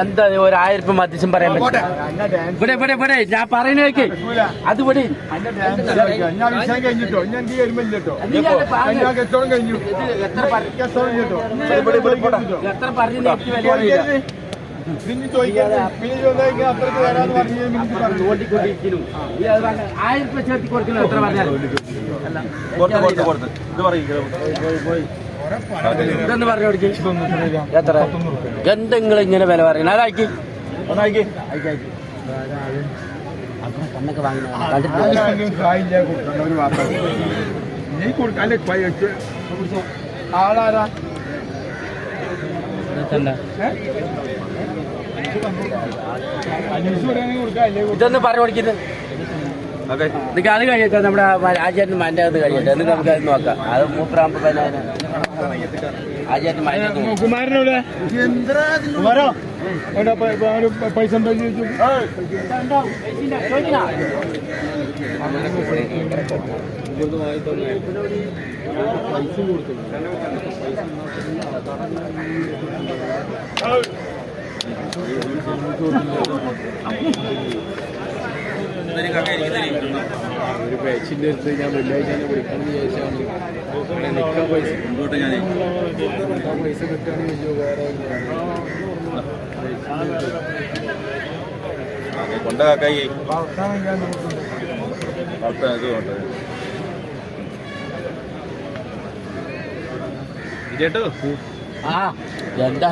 എന്താ ഒരു ആയിരം രൂപ പറയാൻ പറ്റും ഇവിടെ ഇവിടെ ഇവിടെ ഞാൻ പറയുന്ന കേക്ക് അത് ഇവിടെ എത്ര പറഞ്ഞു പിന്നെ ചോദിക്കാൻ അപ്പുറത്ത് രൂപ എത്ര ഇത് പറഞ്ഞു ഗന്ധങ്ങൾ ഇങ്ങനെ വില പറയുന്നത്. അതാക്കി ഒന്നാക്കി കണ്ണൊക്കെ വാങ്ങി ആളാരാ? ഇതൊന്ന് പറഞ്ഞു കൊടുക്കരുത് നിങ്ങൾക്ക് അത് കഴിയട്ടെ നമ്മുടെ ആചാര്യൻ മന്റെ അത് കഴിയട്ടെ. എന്നിട്ട് നമുക്ക് അത് നോക്കാം. അത് മൂപ്പറാകുമ്പോ പിന്നെ ആചാര്യൻ പൈസ പൈസ കൊടുത്തു ഒരു പേച്ചിന്റെ അടുത്ത് ഞാൻ വെള്ളിയാഴ്ച തന്നെ വിളിക്കണം എന്ന് വിചാരിച്ചാണ് നിൽക്കാൻ പൈസ. മുമ്പോട്ട് ഞാൻ നിൽക്കാൻ പൈസ കിട്ടാൻ വലിയ ഉപകാരം കൊണ്ട കാക്കായി. വളർത്താൻ ഇത് കൊണ്ട്? ചേട്ടോ ആ എന്താ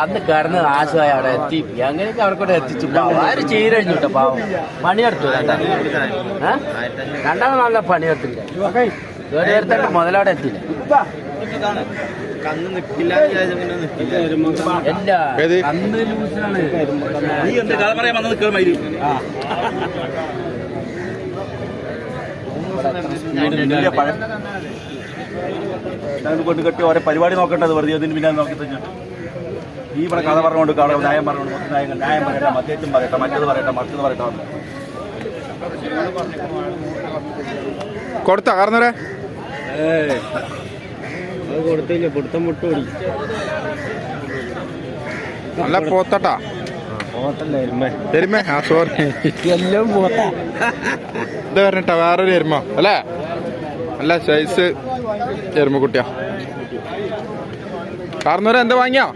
അന്ന് കിടന്ന് നാശമായി അവിടെ എത്തി. എങ്ങനെയൊക്കെ അവിടെ കൂടെ എത്തിച്ചു. പാവം. ആര് ചീരഴിഞ്ഞു കേട്ടോ പാവം. പണിയെടുത്തു രണ്ടാം രണ്ടാമത് നല്ല പണിയെടുത്തില്ല? വരുത്തേണ്ട മുതലവിടെ എത്തില്ല കന്ന് നിക്കില്ല മതി കൊണ്ട് കെട്ടി ഓരോ പരിപാടി നോക്കേണ്ടത് വെറുതെ അതിന് പിന്നെ നോക്കി തന്നെ ഈ ഇവിടെ കഥ പറഞ്ഞുകൊണ്ട് കാണാം ന്യായം പറഞ്ഞുകൊണ്ട് മൊത്തം ന്യായം ന്യായം പറയട്ടെ മറ്റേറ്റും പറയട്ടെ മറ്റത് പറയട്ടെ മറ്റത് പറയട്ടെ. കൊടുത്ത കാരണവരെ കൊടുത്തില്ല പിടുത്തം മുട്ടോടി നല്ല പോത്തട്ടാ. എരുമ. ആ സോറി എല്ലാം പോത്താ. ഇത് പറഞ്ഞിട്ടാ വേറൊരു എരുമ അല്ലേ? നല്ല സൈസ് എരുമക്കുട്ടിയാ. കാരണവരെ എന്താ വാങ്ങിയാ?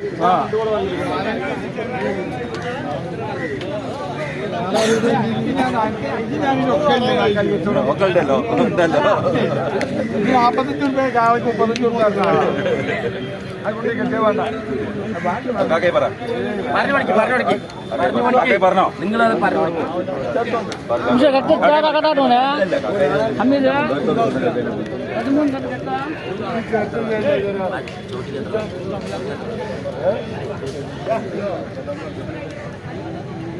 ഒക്കെ ഉണ്ടല്ലോ ഉണ്ടല്ലോ നാൽപ്പത്തഞ്ച് രൂപ ചാവയ്ക്ക് മുപ്പത്തഞ്ച് രൂപ അതുകൊണ്ട് കിട്ടിയ വേണ്ട. പറഞ്ഞോ. നിങ്ങളത് പറഞ്ഞു.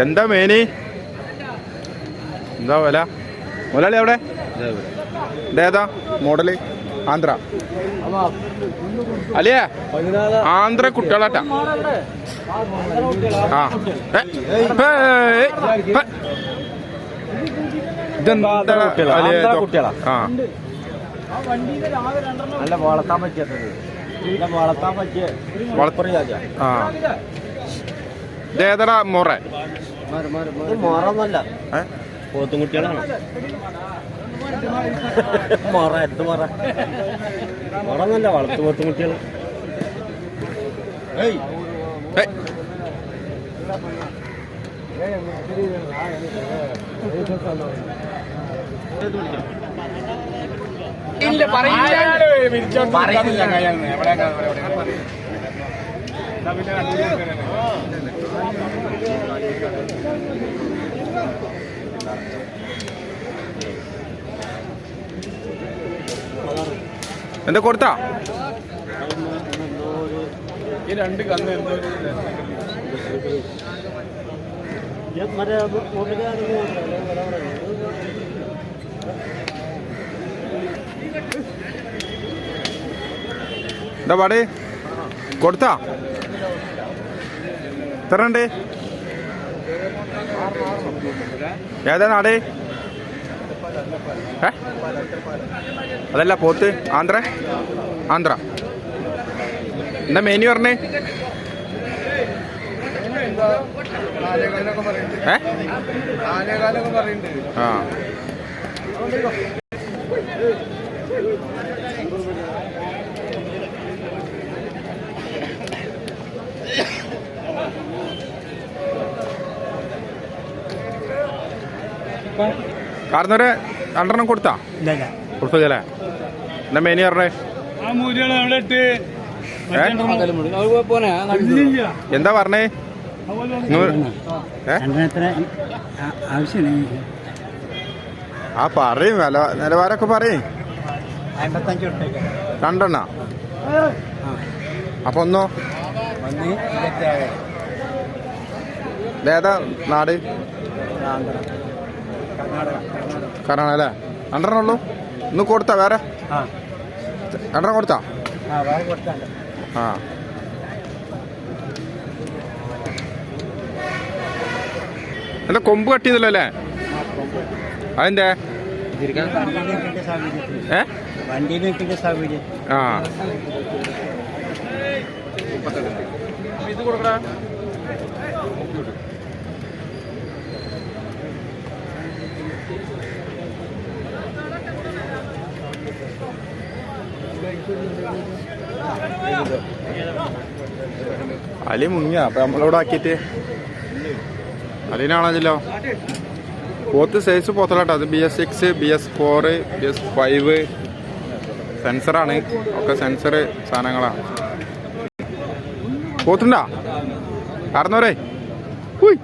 എന്താ മേനി? എന്താ വല? മുതലാളി അവിടെ? ഏതാ മോഡൽ? ആന്ധ്ര. അല്ലേ ആന്ധ്ര കുട്ടികളാട്ട. ആ. വളർത്താൻ വളർത്താൻ ദേതട മൊറ. പോത്തുംകുട്ടികളാണ്? മൊറ എന്ത് മൊറ? മൊറ എന്നല്ല വളർത്തു പോത്തുംകുട്ടികൾ. ഇല്ല പറയില്ല. പറയില്ല എന്താ കൊടുത്താ? ഈ രണ്ട് എന്താ പാടേ? കൊടുത്താ? എത്രണ്ട് ഏതാ നാട് അതല്ല പോത്ത്. ആന്ധ്ര? ആന്ധ്ര. എന്താ മെനു പറഞ്ഞേ? ഏ? ആ. കാർന്നൊരു രണ്ടെണ്ണം കൊടുത്താ? കൊടുത്തല്ലേ എന്നാ മേനി പറഞ്ഞേ? എന്താ പറഞ്ഞേ? ആ പറയും. വില നിലവാരമൊക്കെ പറയും. രണ്ടെണ്ണ? അപ്പൊ ഒന്നോ? ഏതാ നാട്? ആന്ധ്ര. കർണാടക അല്ലേ രണ്ടെണ്ണം ഉള്ളൂ ഇന്ന് കൊടുത്താ വേറെ? ആ. രണ്ടെണ്ണം കൊടുത്താ? ആ എന്താ കൊമ്പ് കട്ടിയതല്ലോ അല്ലേ? അതെന്തേ? സൗകര്യം ഏ? ആ. ഇത് കൊടുക്കടാ. അലി മുങ്ങിയ അപ്പൊ നമ്മളിവിടെ ആക്കിയിട്ട്. അലിനാണല്ലോ പോത്ത് സൈസ് പോത്തലാട്ടോ അത് B S six B S four B S five സെൻസറാണ് ഒക്കെ സെൻസർ സാധനങ്ങളാണ്. പോത്തുണ്ടാ? കാരണോരേ ഉയ്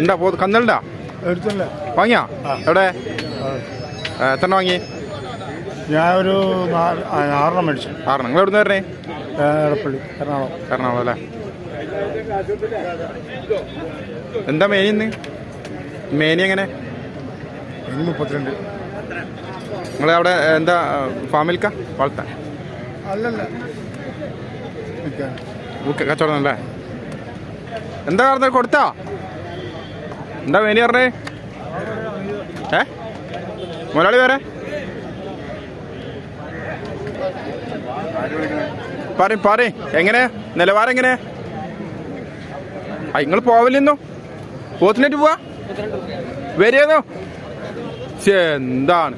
ഉണ്ടാ പോത്ത്. കന്നലുണ്ടാ? വാങ്ങിയാ? എവിടെ? എത്ര വാങ്ങി? ഞാൻ ഒരു ആറെണ്ണം മേടിച്ചു. ആറെണ്ണം. നിങ്ങൾ എവിടെ നിന്ന് വരണേ എടപ്പള്ളി എറണാകുളം. എറണാകുളം അല്ലേ? എന്താ മേനി ഇന്ന്? മേനി എങ്ങനെ? മുപ്പത്തിരണ്ട്. നിങ്ങൾ അവിടെ എന്താ ഫാമിൽക്ക വളർത്താൻ? അല്ലല്ല. കച്ചവടം അല്ലേ? എന്താ പറഞ്ഞത്? കൊടുത്താ? എന്താ മേനി പറഞ്ഞേ ഏ? മുതലാളി വേറെ? പറയും പറയും. എങ്ങനെ? നിലവാരം എങ്ങനെ? ആ നിങ്ങൾ പോവില്ലെന്നോ പോത്തിനേറ്റ് പോവാ? വരിയെന്നോ എന്താണ്?